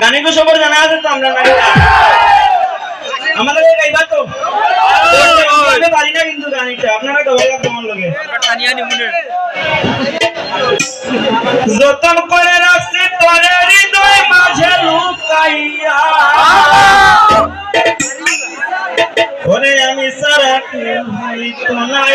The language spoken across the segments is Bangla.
গানে কি সবার জানা আছে তো আমরা আমাদের না যতন করে রাখছি তোরে হৃদয় মাঝে লুকাইয়া। আমি সারা নাই।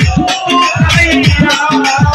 Thank you.